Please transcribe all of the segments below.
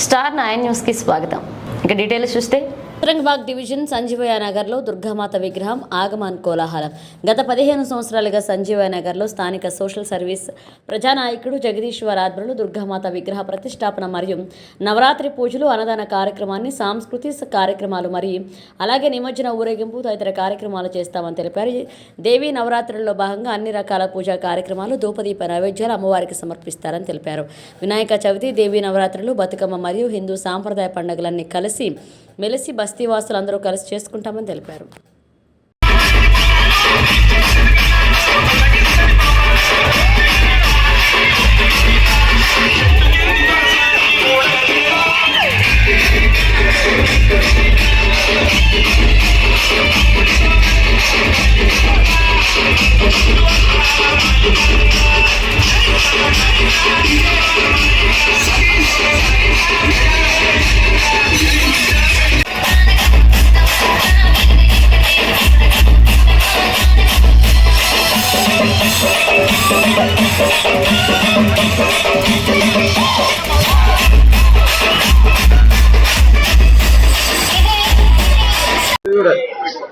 Star nine న్యూస్కి స్వాగతం. ఇక డీటెయిల్స్ చూస్తే ఔరంగాబాద్ డివిజన్ సంజీవయ్య నగర్లో దుర్గామాత విగ్రహం ఆగమన్ కోలాహలం. గత పదిహేను సంవత్సరాలుగా సంజీవయ్య నగర్లో స్థానిక సోషల్ సర్వీస్ ప్రజానాయకుడు జగదీశ్వర్ ఆధ్వర్యంలో దుర్గామాత విగ్రహ ప్రతిష్టాపన మరియు నవరాత్రి పూజలు అన్నదాన కార్యక్రమాన్ని సాంస్కృతి కార్యక్రమాలు మరియు అలాగే నిమజ్జన ఊరేగింపు తదితర కార్యక్రమాలు చేస్తామని తెలిపారు. దేవీ నవరాత్రుల్లో భాగంగా అన్ని రకాల పూజా కార్యక్రమాలు ధూపదీప నైవేద్యాలు అమ్మవారికి సమర్పిస్తారని తెలిపారు. వినాయక చవితి దేవీ నవరాత్రులు బతుకమ్మ మరియు హిందూ సాంప్రదాయ పండుగలన్నీ కలిసి మెలిసి బస్తీవాసులు అందరూ కలిసి చేసుకుంటామని తెలిపారు.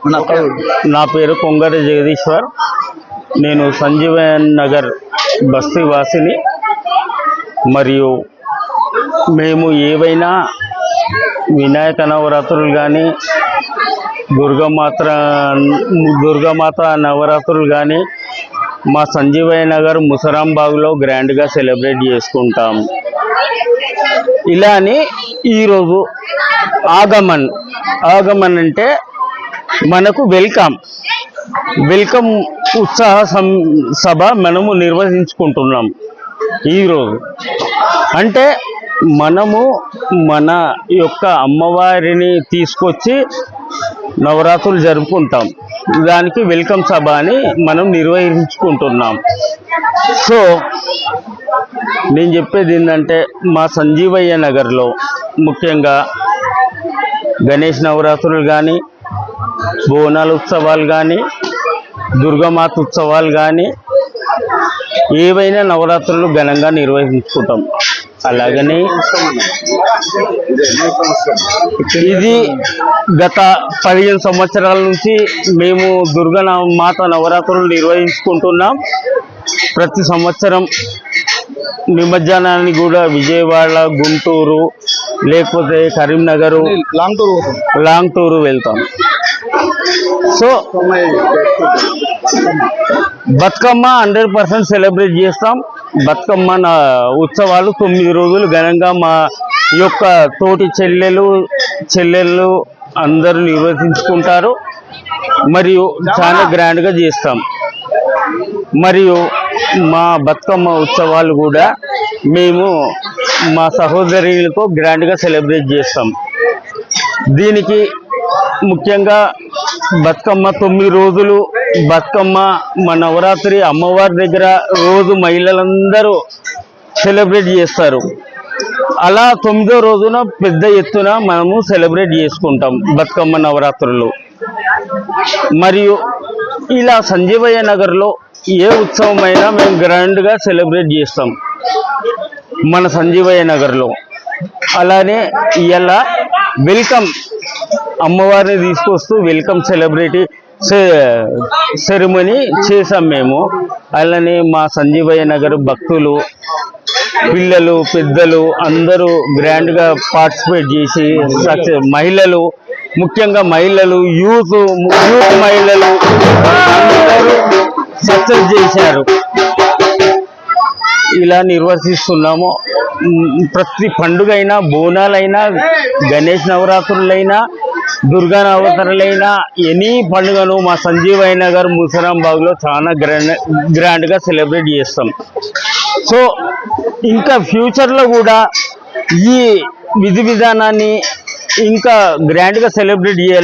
నా పేరు కొంగర జగదీశ్వర్. నేను సంజీవన్ నగర్ బస్తీ వాసిని. మరియు మేము ఏవైనా వినాయక నవరాత్రులు కానీ దుర్గామాత దుర్గామాత నవరాత్రులు కానీ మా సంజీవయ్య నగర్ ముసరాంబాగ్లో గ్రాండ్గా సెలబ్రేట్ చేసుకుంటాం. ఇలా అని ఈరోజు ఆగమన్ ఆగమన్ అంటే మనకు వెల్కమ్. వెల్కమ్ ఉత్సాహ సభ మనము నిర్వహించుకుంటున్నాం ఈరోజు. అంటే మనము మన యొక్క అమ్మవారిని తీసుకొచ్చి నవరాత్రులు జరుపుకుంటాం. దానికి వెల్కమ్ సభ అని మనం నిర్వహించుకుంటున్నాం. సో నేను చెప్పేది ఏంటంటే మా సంజీవయ్య నగర్లో ముఖ్యంగా గణేష్ నవరాత్రులు కానీ బోనాల ఉత్సవాలు కానీ దుర్గామాత ఉత్సవాలు కానీ ఏవైనా నవరాత్రులు ఘనంగా నిర్వహించుకుంటాం. అలాగని ఇది గత పదిహేను సంవత్సరాల నుంచి మేము దుర్గా నవ- మాత నవరాత్రులు నిర్వహించుకుంటున్నాం. ప్రతి సంవత్సరం నిమజ్జనాన్ని కూడా విజయవాడ గుంటూరు లేకపోతే Karimnagar long tour long tour వెళ్తాం. So Bathukamma hundred percent celebrate చేస్తాం. బతుకమ్మ నా ఉత్సవాలు తొమ్మిది రోజులు ఘనంగా మా యొక్క తోటి చెల్లెలు చెల్లెళ్ళు అందరూ నిర్వహించుకుంటారు. మరియు చాలా గ్రాండ్గా చేస్తాం. మరియు మా బతుకమ్మ ఉత్సవాలు కూడా మేము మా సహోదరులతో గ్రాండ్గా సెలబ్రేట్ చేస్తాం. దీనికి ముఖ్యంగా బతుకమ్మ తొమ్మిది రోజులు బతుకమ్మ మా నవరాత్రి అమ్మవారి దగ్గర రోజు మహిళలందరూ సెలబ్రేట్ చేస్తారు. అలా తొమ్మిదో రోజున పెద్ద ఎత్తున మనము సెలబ్రేట్ చేసుకుంటాం బతుకమ్మ నవరాత్రులు. మరియు ఇలా సంజీవయ్య నగర్లో ఏ ఉత్సవమైనా మేము గ్రాండ్గా సెలబ్రేట్ చేస్తాం మన సంజీవయ్య నగర్లో. అలానే ఇలా వెల్కమ్ అమ్మవారిని తీసుకొస్తూ వెల్కమ్ సెలబ్రిటీ సెరమనీ చేసాం మేము. అలానే మా సంజీవయ్య నగర్ భక్తులు పిల్లలు పెద్దలు అందరూ గ్రాండ్గా పార్టిసిపేట్ చేసి మహిళలు ముఖ్యంగా మహిళలు యూత్ యూత్ మహిళలు సక్సెస్ చేశారు. ఇలా నిర్వర్తిస్తున్నాము. ప్రతి పండుగ అయినా బోనాలైనా గణేష్ నవరాత్రులైనా దుర్గా ఎనీ పండుగను మా సంజీవయ్య నగర్ ముసరాంబాగ్లో చాలా గ్రాండ్ గ్రాండ్గా సెలబ్రేట్ చేస్తాం. సో ఇంకా ఫ్యూచర్లో కూడా ఈ విధి విధానాన్ని ఇంకా గ్రాండ్గా సెలబ్రేట్ చేయాలి.